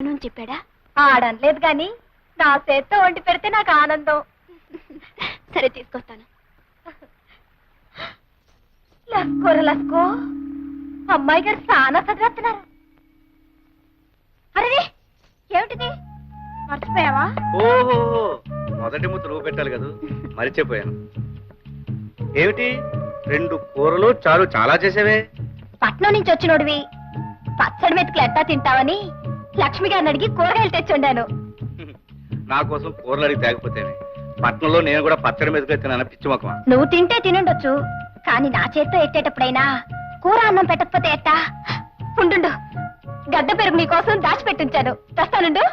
అని చెప్పాడా? ఆడనలేదు గాని నా చేత్తో వండి పెడితే నాకు ఆనందం. సరే తీసుకొస్తాను. లస్కోర లస్కో అమ్మాయి గారు చాలా చదివేస్తున్నారు. అరే ఏమిటిది? మర్చిపోయావా? ఓహో మొదటి ముద్ద నువ్వు పెట్టాలి కదా. మరిచిపోయాను. ఏమిటి? రెండు కూరలు చారు చాలా చేసేవే. పట్నం నుంచి వచ్చినోడివి. పచ్చడి మెతుకులు ఎట్టా తింటావని లక్ష్మి గారిని అడిగి కూరగాయలు తెచ్చుండాను నా కోసం కూరలు అడిగి తేకపోతేనే పట్నంలో నేను కూడా పచ్చడి మీదకి తిన్నాను పిచ్చి మొక్కమా నువ్వు తింటే తినుండొచ్చు కానీ నా చేత్తో ఎట్టేటప్పుడైనా కూర అన్నం పెట్టకపోతే ఎట్టా? ఉండు గడ్డ పెరుగు నీకోసం దాచిపెట్టించాను తెస్తానుండు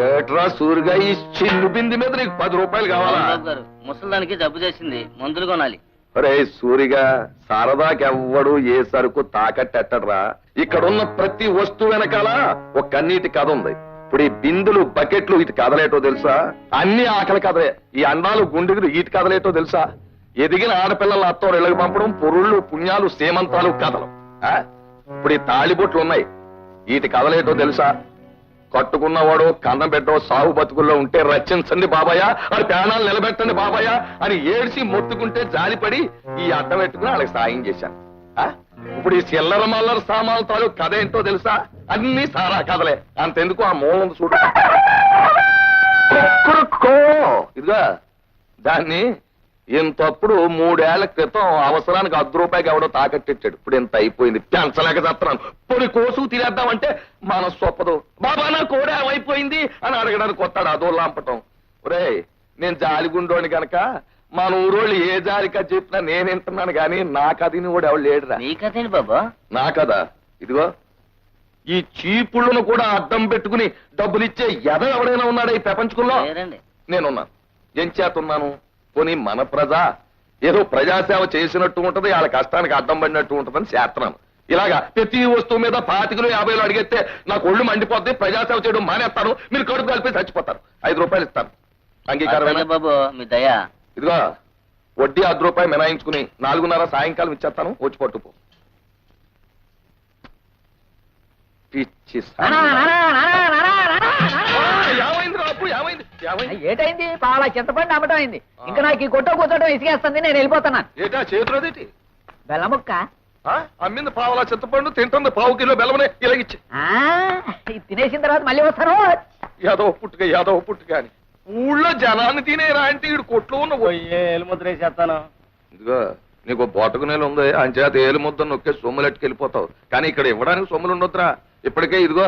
ఏట్రా సూరిగా ఈ చిన్ను బింది మీద నీకు పది రూపాయలు కావాలా? గారు ముసలిదానికి జబ్బు చేసింది మందులు కొనాలి. అరే సూరిగా సరదాకెవ్వడు ఏ సరుకు తాకట్టెట్టడ్రా? ఇక్కడున్న ప్రతి వస్తువు వెనకాల ఒక కన్నీటి కథ ఉంది. ఇప్పుడు ఈ బిందులు బకెట్లు ఇటు కదలేటో తెలుసా? అన్ని ఆకలి కథలే. ఈ అండాలు గుండెలు ఇటు కదలేటో తెలుసా? ఎదిగిన ఆడపిల్లల అత్తో ఇళ్ళకి పంపడం పొరుళ్ళు పుణ్యాలు సేమంతాలు కథలు. ఆ? ఇప్పుడు ఈ తాళిబొట్లు ఉన్నాయి. వీటి కదలేటో తెలుసా? కట్టుకున్నవాడు కన్నం పెట్టో సాగు బతుకుల్లో ఉంటే రచించండి బాబాయ్ అది ప్రాణాలు నిలబెట్టండి బాబాయ్ అని ఏడ్చి మొత్తుకుంటే జాలిపడి ఈ అడ్డం పెట్టుకుని వాళ్ళకి సాయం చేశాను. ఆ? ఇప్పుడు ఈ చిల్లర మల్లర సామాన్ల తాలూకు కథ ఏంటో తెలుసా? అన్ని సారా కథలే. అంతెందుకు ఆ మూలం చూడు. ఇదిగా దాన్ని ఇంతప్పుడు మూడేళ్ళ క్రితం అవసరానికి అర్ధ రూపాయికి ఎవడో తాకట్టించాడు ఇప్పుడు ఇంత అయిపోయింది. పెంచలేక చేస్తున్నాను. పొడి కోసు తినేద్దామంటే మన ఒప్పదు. బాబా నా కోడ అయిపోయింది అని అడగడానికి కొత్తాడు అదో లాంపటం. ఒరే నేను జాలిగుండోని గనక మన ఊరోళ్ళు ఏ జాలికా చెప్పినా నేను వింటున్నాను కానీ నా కథని కూడా ఎవడు లేడురా. నీ కథేంటి బాబా? నా కదా ఇదిగో. ఈ చీపుళ్ళను కూడా అడ్డం పెట్టుకుని డబ్బులిచ్చే ఎద ఎవడైనా ఉన్నాడా ఈ ప్రపంచంలో? లేరండి నేనున్నాను ఏం చేతున్నాను పోనీ మన ప్రజ ఏదో ప్రజాసేవ చేసినట్టు ఉంటది వాళ్ళ కష్టానికి అడ్డం పడినట్టు ఉంటదని చేస్తున్నాను. ఇలాగా ప్రతి వస్తువు మీద పాతికలు యాభైలు అడిగితే నాకు ఒళ్ళు మండిపోద్ది ప్రజాసేవ చేయడం మానేస్తాను మీరు కడుపు కలిపి చచ్చిపోతారు. ఐదు రూపాయలు ఇస్తాను. అట్లాగే బాబు మీ దయ. ఇదిగో వడ్డీ అర్ధ రూపాయి మినాయించుకుని నాలుగున్నర సాయంకాలం ఇచ్చేస్తాను. వచ్చి పిచ్చి ఏమైంది ఏటైంది? పాల చింతపండు అమ్మటం అయింది. ఇంకా నాకు ఈ కొట్ట కూర్చోటం ఇసుకేస్తుంది నేను వెళ్ళిపోతున్నా. ఏటా చేతులదేటి బెల్లముక్క. ఆ? అమ్మింది పావులా చింతపండు తింటుంది పావు కిలో బెల్లమనే ఇలాగిచ్చి. తినేసిన తర్వాత మళ్ళీ వస్తాను. యాదవ పుట్టుక యాదవ పుట్టుక అని. ఊళ్ళో జనాన్ని తినేరా అంటే ఈడు కొట్లో ఉన్న వేసేస్తాను? ఇదిగో నీకు బోటకు నేలు ఉంది అంచేత ఏలు ముద్ద నొక్కే సొమ్ములు ఎట్టుకెళ్ళిపోతావు కానీ ఇక్కడ ఇవ్వడానికి సొమ్ములు ఉండొద్దురా ఇప్పటికే ఇదిగో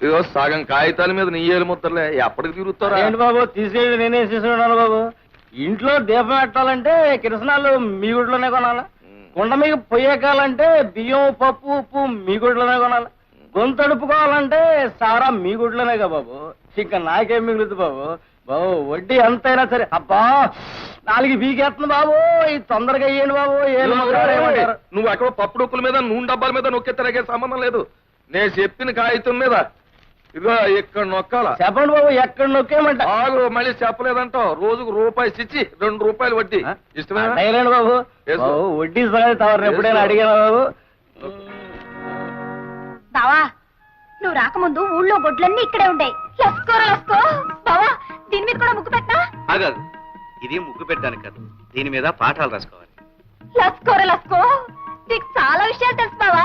ఇదిగో సగం కాగితాల మీద నీ ఏలు ముద్దలే ఎప్పటికి తిరుగుతారా ఏంటి బాబు తీసుకెళ్ళి నేనే తీసుకున్నాను బాబు. ఇంట్లో దీపం పెట్టాలంటే కిరసనాలు మీ గుడిలోనే కొనాలా? కుండ మీద పొయ్యకాలంటే బియ్యం పప్పు ఉప్పు మీ గుడిలోనే కొనాలి? గొంతు అడుపుకోవాలంటే సారా మీ గుడిలోనే కదా బాబు. ఇంకా నాకేం మిగులుతుంది బాబు? బాబు వడ్డీ ఎంతైనా సరే. అబ్బా నాలుగు బీకేస్తుంది బాబు. ఇది తొందరగా అయ్యండి బాబు? నువ్వు అక్కడ పప్పు డొక్కుల మీద నూనె డబ్బాల మీద నొక్కే తిరగే సంబంధం లేదు. నేను చెప్పిన కాగితం మీద. ఇదిగో ఇక్కడ నొక్కాల? చెప్పండి బాబు ఎక్కడ నొక్కేయమంట? ఆగు మళ్ళీ చెప్పలేదంటావు. రోజుకు రూపాయి ఇచ్చి రెండు రూపాయలు వడ్డీ. ఇష్టమేనా? అడగలేండి బాబు. వడ్డీ సంగతి తవరిని ఎప్పుడైనా. అడిగాను బాబు? బావా నువ్వు రాకముందు ఊళ్ళో గొడ్లన్నీ ఇక్కడే ఉండే లస్కోర లస్కో. దీని మీద కూడా ముగ్గు పెట్టా ఆగదు ఇది ముగ్గు పెట్టడానికి కాదు. దీని మీద పాఠాలు రాసుకోవాలి. లస్కోర లస్కో. నీకు చాలా విషయాలు తెలుసు బావా.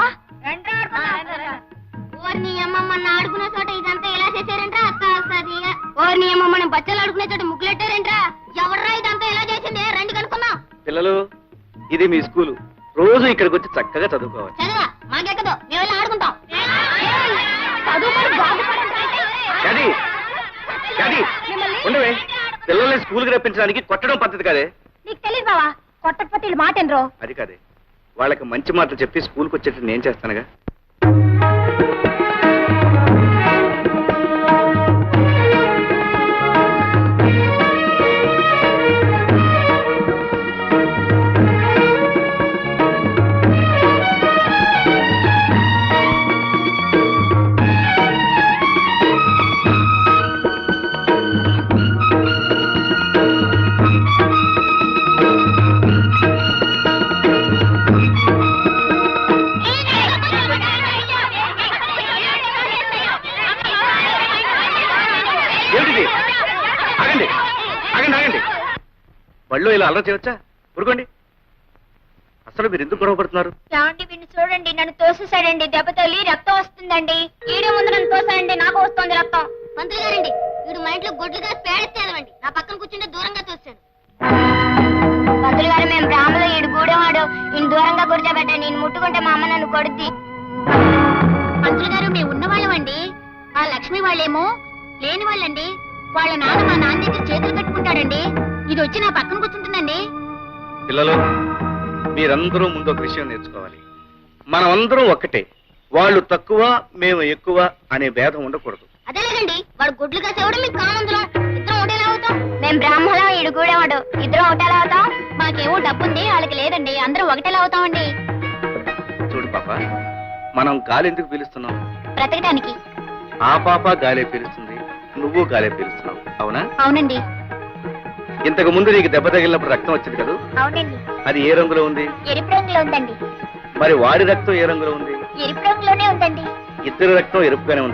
ఓర్ని అమ్మమ్మ ఆడుకునే చోట ఇదంతా ఎలా చేశారంట్రా? అక్క వస్తుంది ఓర్ని అమ్మమ్మ బచ్చలు ఆడుకునే చోట ముగ్గులెట్టారంట్రా ఎవర్రా ఇదంతా ఎలా చేసింది? రండి కనుక్కుందాం. పిల్లలు ఇది మీ స్కూలు. రోజు ఇక్కడికి వచ్చి చక్కగా చదువుకోవాలి. చదవా మాకెక్కదు. మేము వెళ్ళి ఆడుకుంటాం. చదువుకొని బాగుపడండి. డాడీ డాడీ ఉండవే. పిల్లల్ని స్కూల్కి రప్పించడానికి కొట్టడం పద్ధతి కాదే. నీకు తెలియదు బావా కొట్టకపోతే మాట ఎనరు అది కాదే. వాళ్ళకి మంచి మాటలు చెప్పి స్కూల్కి వచ్చేట్టు నేను చేస్తానుగా. బళ్ళు ఇలా అల్లరి చేయవచ్చా ఊరుకోండి. అసలు మీరు ఎందుకు గొడవ పడుతున్నారు? ఏమండి వీడిని చూడండి నన్ను తోసేసాడండి దెబ్బ తల్లి రక్తం వస్తుందండి. ఈడే ముందు నన్ను తోసాడండి నాకు వస్తుంది రక్తం. మంత్రి గారండి వీడు మా ఇంట్లో గొడ్లు కాసి పేడెత్తేదవండి నా పక్కన కూర్చుంటే దూరంగా తోస్తాడు పంతులు గారు మేము బ్రాహ్మలో ఈడు గూడెవాడు. ఈయన దూరంగా కూర్చోబెట్టండి నేను ముట్టుకుంటే మా అమ్మ నన్ను కొడుద్ది. మంత్రులు గారు మేము ఉన్నవాళ్ళమండి. ఆ లక్ష్మి వాళ్ళేమో లేని వాళ్ళండి. వాళ్ళ నాన్న మా నాన్న దగ్గర చేతులు కట్టుకుంటాడండి. ఇది వచ్చి నా పక్కన కూర్చుంటుందండి. పిల్లలు మీరందరూ ముందు ఒక విషయం నేర్చుకోవాలి. మనమందరం ఒక్కటే. వాళ్ళు తక్కువ మేము ఎక్కువ అనే భేదం ఉండకూడదు. అదేలేదండి వాడు గుడ్లు కాసేవాడు మీకు కామందులం ఇద్దరం ఒకటేలా అవుతాం? మేము బ్రాహ్మణం ఈడు గూడెవాడు. ఇద్దరం ఒకటేలా అవుతాం? మాకేమో డబ్బుంది వాళ్ళకి లేదండి అందరూ ఒకటేలా అవుతామండి? చూడు పాప మనం గాలి ఎందుకు పీలుస్తున్నాం? బ్రతకడానికి ఆ పాప గాలే పీలుస్తుంది నువ్వు గాలే పీలుస్తున్నావు. అవునా? అవునండి. ఇంతకు ముందు నీకు దెబ్బ తగిలినప్పుడు రక్తం వచ్చింది కదా? అవునండి. అది ఏ రంగులో ఉంది? ఎరుపు రంగులో ఉందండి. మరి వాడి రక్తం ఏ రంగులో ఉంది? ఎరుపు రంగులోనే ఉందండి. ఇద్దరు రక్తం ఎరుపుగానే ఉంది.